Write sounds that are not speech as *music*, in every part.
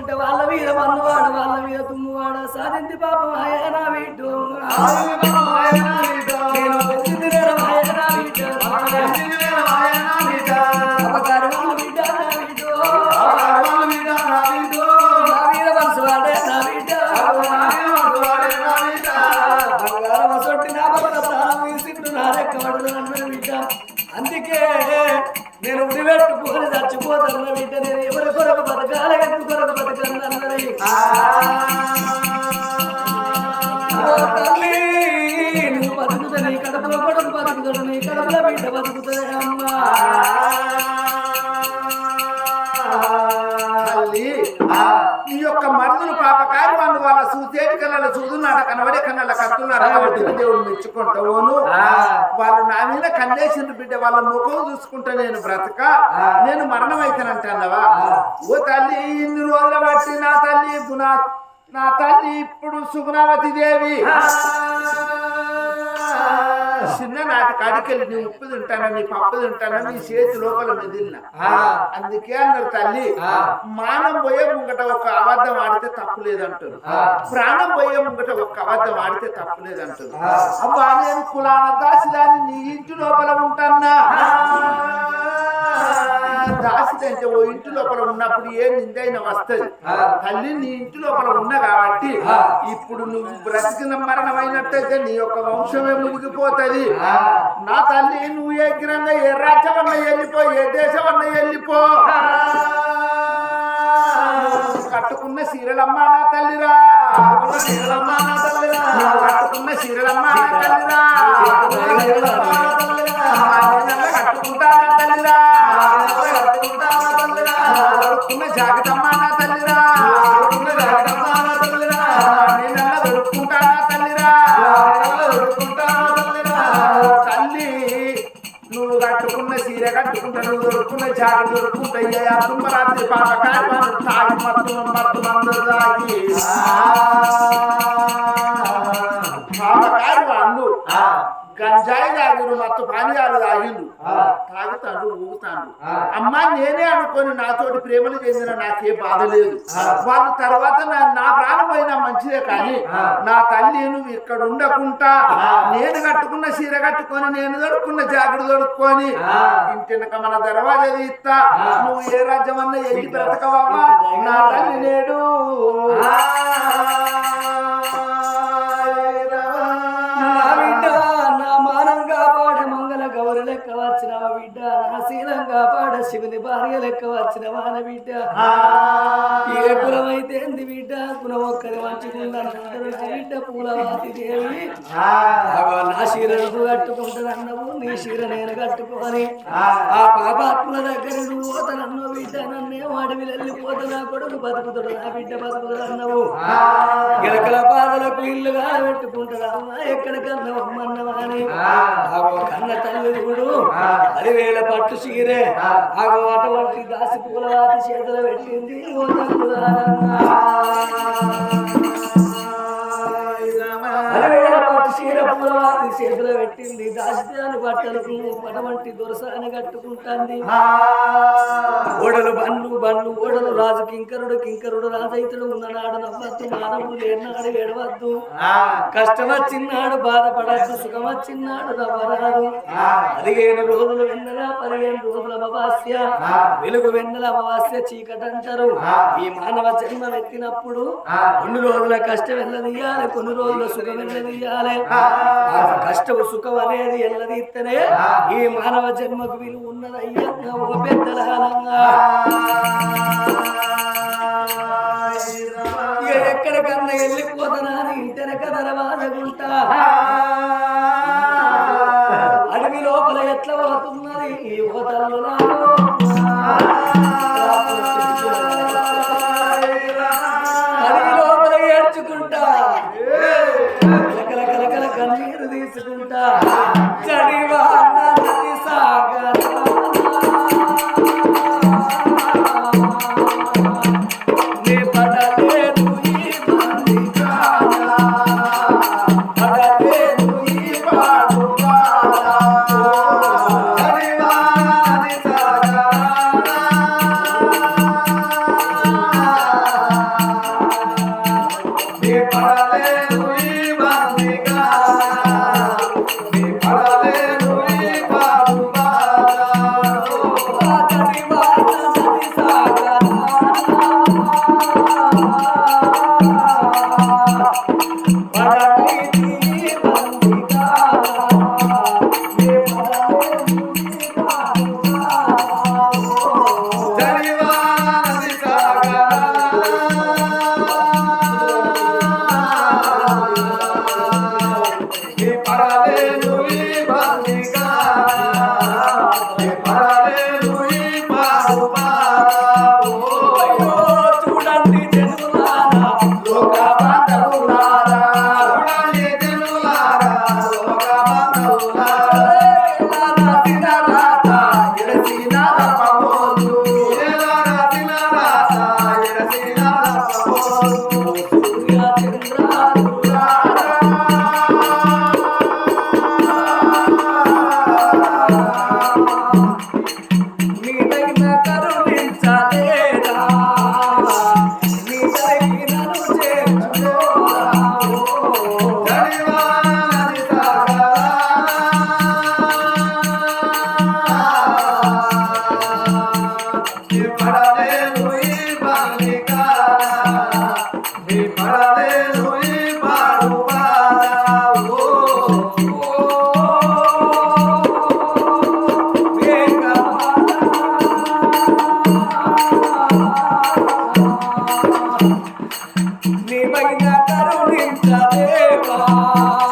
ఆడుకుంటే వాళ్ళ మీద మన్నువాడ వాళ్ళ మీద తుమ్మువాడ. సాధింది పాపం ఆయన వీటు. నేను దేవుడు మెచ్చుకుంటావును? వాళ్ళు నా మీద కన్నేసిన బిడ్డ వాళ్ళ ముఖం చూసుకుంటే నేను బ్రతక నేను మరణం అయితేనంటావా ఓ తల్లి ఇన్ని రోజుల బట్టి నా తల్లి గుణ నా తల్లి ఇప్పుడు సుగుణవతి దేవి. చిన్ననాటి కాడికెళ్ళి నీ ఉప్పు తింటానా నీ పప్పు తింటానా నీ చేతి లోపల మెదిలిన అందుకే అన్నారు తల్లి మానం పోయే ముంగట ఒక అబద్ధం ఆడితే తప్పు లేదంటారు ప్రాణం పోయే ముంగట ఒక అబద్ధం ఆడితే తప్పు లేదంటారు అబ్బా నేను కులాన దాసిదాన్ని నీ ఇంటి లోపల ఉంటానా? దాసిది అంటే ఓ ఇంటి లోపల ఉన్నప్పుడు ఏ నిందైనా వస్తది? తల్లి నీ ఇంటి లోపల ఉన్నా కాబట్టి ఇప్పుడు నువ్వు బ్రతికిన మరణమైనట్టయితే నీ యొక్క వంశమే మునిగిపోతది. నా తల్లి నువ్వు ఏ గ్రంగా ఏ రాజ్యమన్నా వెళ్ళిపో ఏ దేశమన్నా వెళ్ళిపో. కట్టుకున్న సీరలమ్మ నా తల్లిరా. కట్టుకున్న సీరలమ్మ నా తల్లిరా. కట్టుకున్న సీరలమ్మ నా తల్లిరా. కట్టుకుంటా నా తల్లిరా. దొరుకున్న జాగ్రత్తమ్మ నా తల్లిరా. దొరుకున్న జాగ్రత్తమ్మ నా తల్లిరా. నేనల్ల దొరుకుంటా నా తల్లిరా. దొరుకుంటా తల్లిరా. తల్లి నువ్వు కట్టుకున్న చీర కట్టుకుంటా నువ్వు దొరుకున్న జాగ్రత్త దొరుకుంటా తుంబరాత్రి పాప కాయ తాగి మత్తు మత్తు మందు తాగి. పాపకారు వాళ్ళు గంజాయి తాగిరు మత్తు పానీయాలు తాగిండు. తాగుతాడు ఊగుతాడు. అమ్మా నేనే అనుకొని నాతోటి ప్రేమలు చెందిన నాకే బాధ లేదు. వాళ్ళ తర్వాత నా ప్రాణం పోయినా మంచిదే కానీ నా తల్లి నువ్వు ఇక్కడ ఉండకుండా నేను కట్టుకున్న చీర కట్టుకొని నేను దొరుకున్న జాకెట్ దొరుకుకొని ఇంటినక మన దర్వాజా తీస్తా. నువ్వు ఏ రాజ్యం అన్నా ఎన్ని బ్రతకవా నా తల్లి నేడు. శివుని భార్య లెక్క వచ్చిన వాన బిడ్డ. ఏ కులం అయితే ఎంది బిడ్డ కులం ఒక్కరి మంచిగుందా బిడ్డ పూలవాతి దేవి. నా కట్టుకుంటుంది అన్నవు నీ శీర నేను కట్టుకొని ఆ. పాపాత్ముల దగ్గర నువ్వు పోతానన్ను బిడ్డ నన్నే అడవి వెళ్ళిపోతా నా కొడుకు బతుకుతాడు నా బిడ్డ బతుకుతాడు అన్నవు బాధలకు ఇల్లుగా పెట్టుకుంటారా ఎక్కడికన్నా అమ్మన్నవా అని కన్న తల్లి చూడు పదివేల పట్టు చీరే. ఆగో అటువంటి దాసి పూలవాతి చేతులు పెట్టింది. పూలవాతి చేతులు పెట్టింది. దాసిదాని బట్టలకు పటవంటి దొరసాని కట్టుకుంటాంది. ఓడలు బండ్లు బండ్లు ఓడలు రాజు కింకరుడు కింకరుడు రాజైతుడు ఉన్ననాడు నవ్వద్దు మానవుడు లేనాడు ఏడవద్దు. కష్టం వచ్చినాడు బాధపడద్దు సుఖం వచ్చినాడు నవ్వరాదు పదిహేను రోజులు వెన్నెల పదిహేను రోజుల అమావాస్య. వెలుగు వెన్నెల అమావాస్య చీకటి అంటారు ఈ మానవ జన్మ ఎత్తినప్పుడు కొన్ని రోజుల కష్టం వెళ్ళదీయాలి కొన్ని రోజుల సుఖం వెళ్ళదీయాలి ఆ కష్టం సుఖం అనేది ఎల్లదీస్తేనే ఈ మానవ జన్మకు విలువ ఉన్నదయ్యా. ఓ పెద్దల ఎక్కడికన్నా వెళ్ళిపోతానా అని ఇంటెనక అడవి లోపల ఎట్లా పోతున్నది? ఈ యువతలు ah, はい。রে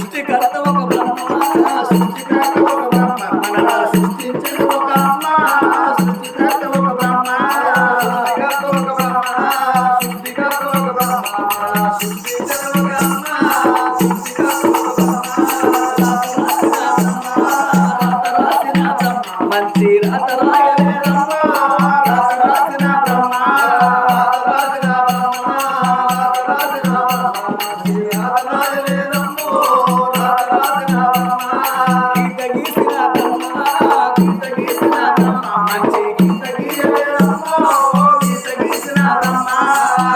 して体は Allah.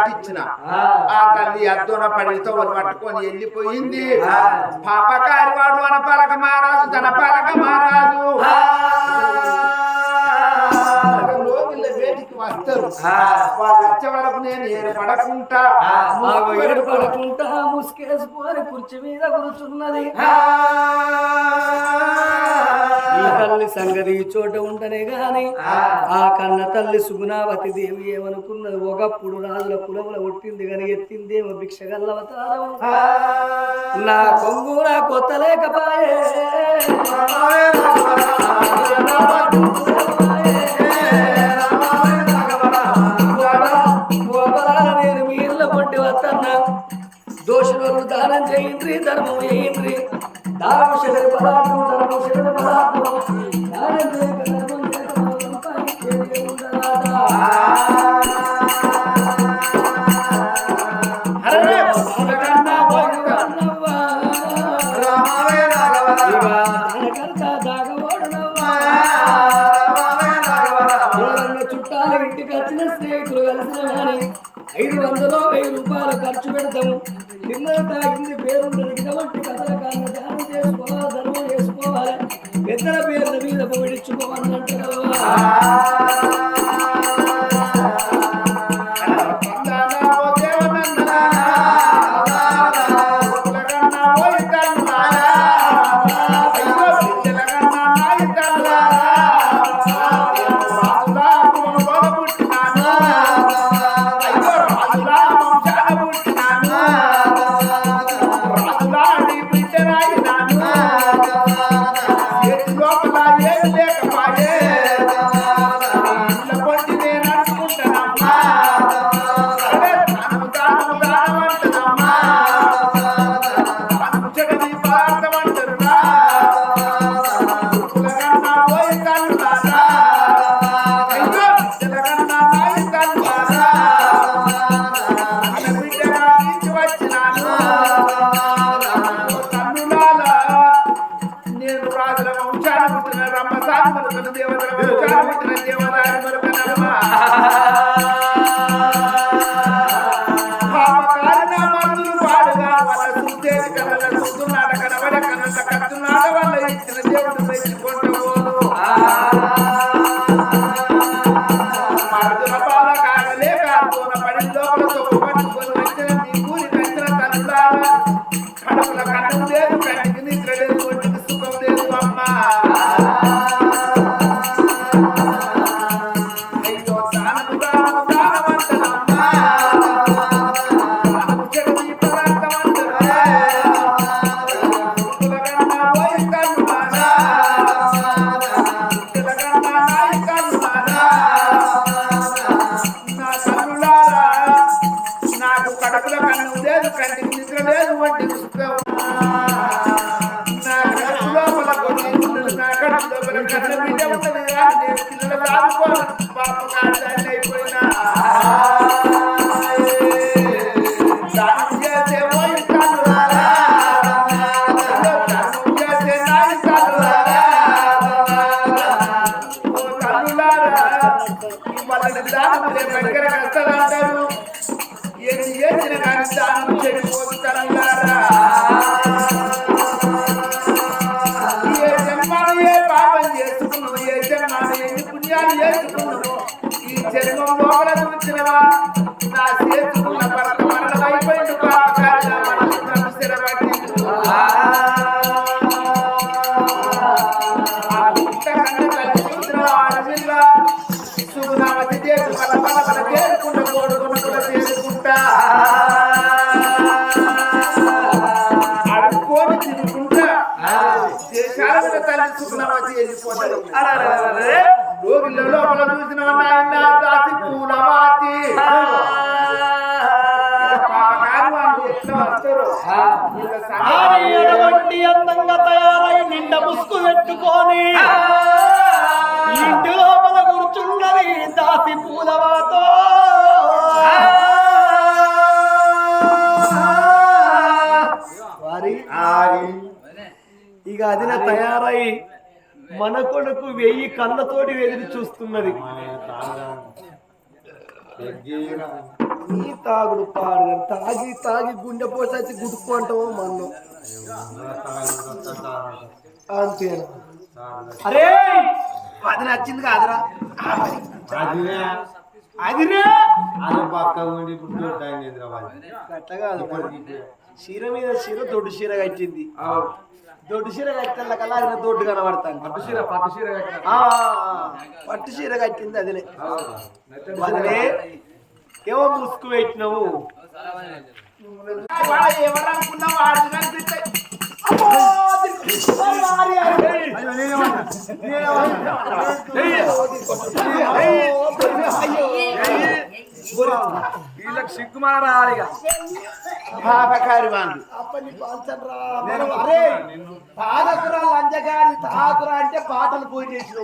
కట్టించిన ఆ. తల్లి అద్దున పడితో వాళ్ళు పట్టుకొని వెళ్ళిపోయింది. పాపకారి వాడు అన పలక మారాజు తన పలక మారాజు వస్తారు. వాళ్ళు వచ్చే వరకు నేను ఏడు పడకుంటా ఏడు పడకుంటా ముసుకేసుకోని కుర్చీ మీద కూర్చున్నది. ఈ తల్లి సంగతి ఈ చోట ఉంటనే గాని ఆ. కన్న తల్లి సుగుణావతి దేవి ఏమనుకున్నది? ఒకప్పుడు రాజుల కులముల ఒట్టింది గాని ఎత్తిందేమో భిక్ష గల్లవతారం నా కొంగు నా కొత్త లేకపాయే. మీ కొట్టి దోషులు దానం చేయింద్రి ధర్మం చేయింద్రి దానం పదార్థం ధర్మం శరీర Ah! ఇక అదిన తయారై మన కొడుకు వెయ్యి కళ్ళతోటి ఎదురు చూస్తున్నది. ఈ తాగుడు పాడు తాగి తాగి గుండె పోసచ్చి గుడుకుంటామో మన్ను. అంతే అరే అది నచ్చింది కాదురా. అదిరే. అట్లా కాదు చీర మీద చీర దొడ్డు చీర కట్టింది. దొడ్డు చీర కట్టిన కల్లా అది దొడ్డు కనబడతాను పట్టు చీర పట్టు చీర పట్టు చీర కట్టింది అదిలే అదిలే ఏమో ముసుగు పెట్టినావు. వాడు ఎవరనుకున్నా వాడు కనిపిస్తాయి వీళ్ళకి సిగ్గుమాన రాలిగా పాపకారి వాళ్ళు అరే తాగకురా లంజగాడి తాగురా అంటే పాటలు పోయి చేసిన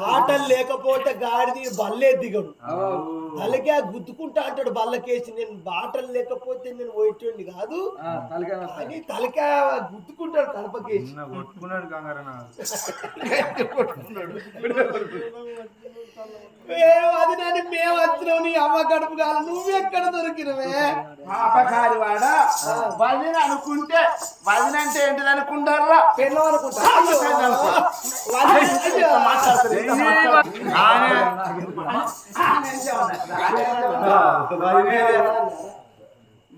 బాటలు లేకపోతే గాడిది బల్లే దిగడు. తలకే గుద్దుకుంటా అంటాడు బల్లకేసి నేను బాటలు లేకపోతే నేను పోయేటోడిని కాదు. అని తలకే గుద్దుకుంటాడు తలపకేసి. మేము *laughs* అది నన్ను మేము వచ్చినావు నీ అమ్మ కడుపు కాదు. నువ్వెక్కడ దొరికినవే? పాపకారి వాడ? వదిన అనుకుంటే వదిన అంటే ఏంటిది అనుకుంటారా? పెళ్ళం అనుకుంటా.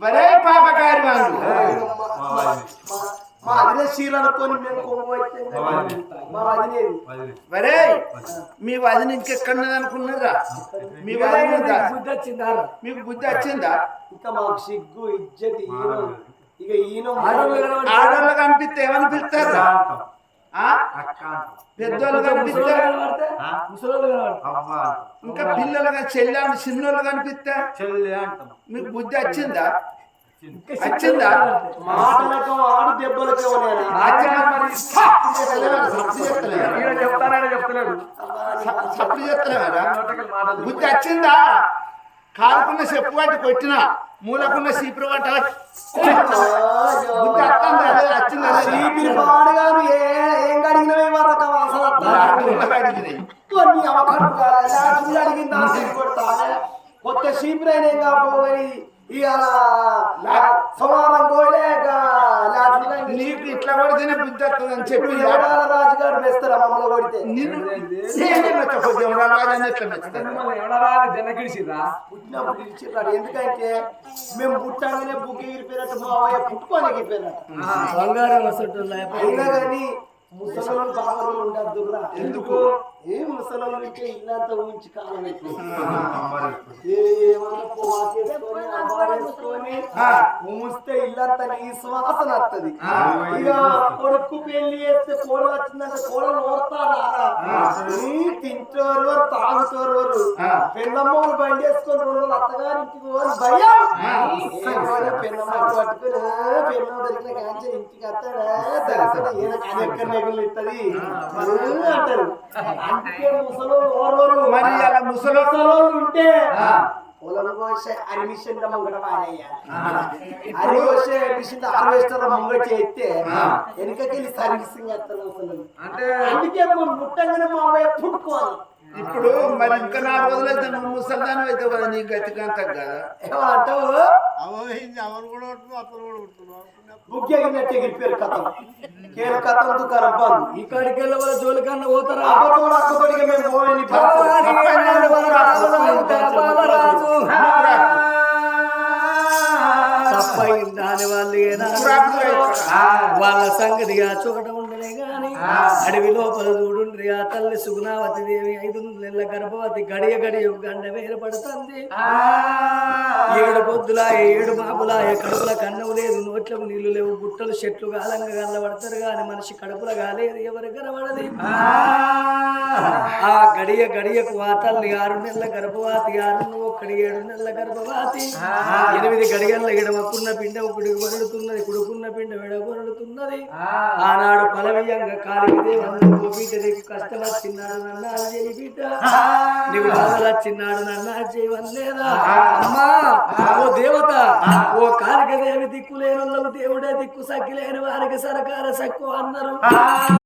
వరే పాపకారి వాళ్ళు. మా అదినే చీర అనుకొని మేము కొమ్ము పట్టింది. మా అదినేది వరే మీ వదిన ఇంకెక్కడ అనుకున్నారా? మీ వదిన? బుద్ధి మీకు బుద్ధి వచ్చిందా? ఇంకా మాకు సిగ్గు ఇజ్జతి ఇక ఈయన ఆడవాళ్ళు కనిపిస్తే ఏమని పిలుస్తారు? ఆ? పెద్దోళ్ళు కనిపిస్తే? ఇంకా పిల్లలుగా చెల్లెలు చిన్నోళ్ళు కనిపిస్తే? మీకు బుద్ధి వచ్చిందా? వచ్చిందా? ఆడు బుద్ధి వచ్చిందా? కాలుకున్న చెప్పు వాటి కొట్టిన మూలకున్న సీపురు వాటి బుద్ధి వస్తుంది? అదే వచ్చింది. చీపిరి పాడుగాను ఏ- ఏం కడిగినవే వరక అడిగినాయి. అడిగింది. కొత్త పోయి ఇవాళ నీకు ఇట్లా కొడితేనే బుద్ధి వస్తుంది అని చెప్పి రాజుగారు మమ్మల్ని కొడితే? పిలిచిర్రాడు ఎందుకంటే మేము పుట్టగానే బుక్ ఎగిరిపోయినట్టు మా అవ్వయ్య పుట్టుకొని ఎగిరిపోయినట్టు బంగారం అయినా కానీ ముసలోళ్ళు బాగా రోజులు ఉండద్దురా ఎందుకు? ఏ ముసలోళ్ళు ఉంటే ఇల్లంతా ఉంచి కాలం అవ్వారేసుకొని, ఊస్తే ఇల్లంతా నీ సువాసన వస్తుంది ఇక కొడుకు పెళ్ళి చేస్తే కోడ వచ్చిందంటే కోడలు ఓడతారా తింటోరు తాగుతోరు. పెన్నమ్మలు బండి వేసుకొని రెండు రోజులు అత్తగారింటికి పోని భయం పెన్నమ్మ పట్టుకుని పెన్నమ్మ దొరికిన కాంచె ఇంటికి వస్తాడా? దొరకడు ఈయన కానీ ఎక్కడ నెగులు ఇస్తుంది అంటారు. అందుకే ముసలు ఓరోరు మరి అలా ముసలో ఉంటే పొలం కోసే ముంగట కోసే హార్వెస్టర్ ముంగట చేస్తే వెనకకెళ్ళి సర్వీసింగ్ చేస్తారు ముసలు అంటే అందుకే మనం ముట్టంగానే మా వైపు పుట్టుకోవాలి ఇప్పుడు మరి ఇంకా నాలుగు రోజులు అయితే నువ్వు ముసల్దానం అయితే కదా నీ గతికంత కదా ఏమంటావు బుక్ ఎగిరినట్టు ఎగిరిపోయారు కథం కేర్ కథం దుకాణం బంద్ ఇక్కడికి వెళ్ళి పోతారా మేము దాని వాళ్ళు వాళ్ళ సంగతిగా చూడటం ఉన్నదే గాని అడవి లోపల చూడుండ్రి ఆ తల్లి సుగుణావతి దేవి ఐదు నెలల గర్భవతి గడియ గడియ గండ వేరపడుతుంది. ఏడు పొద్దులా ఏడు మాపులా కడుపుల కన్నం లేదు. నోట్లకు నీళ్ళు లేవు గుట్టలు చెట్లు గాలంగా గల్లబడతారు కానీ మనిషి కడుపుల కాలేదు ఎవరు కనబడది ఆ. గడియ గడియకు ఆ తల్లి ఆరు నెలల గర్భవతి ఆరు ఒక్కడి ఏడు నెలల గర్భవతి. ఎనిమిది గడియల ఎడమకున్న పిండ ఒకటి వరుడుతున్నది కుడుకున్న పిండ విడగొరుడుతున్నది ఆనాడు పలవీయంగా బిడ్డ నీకు కష్టం వచ్చినాడు నన్నా చేయి బిడ్డ. నీకు బాధలు నన్నా చేయవలేదా అమ్మా ఓ దేవత ఓ కాలిక దేవి దిక్కు లేని దేవుడే దిక్కు సక్కి లేని వారికి సరకార సక్కు అందరూ.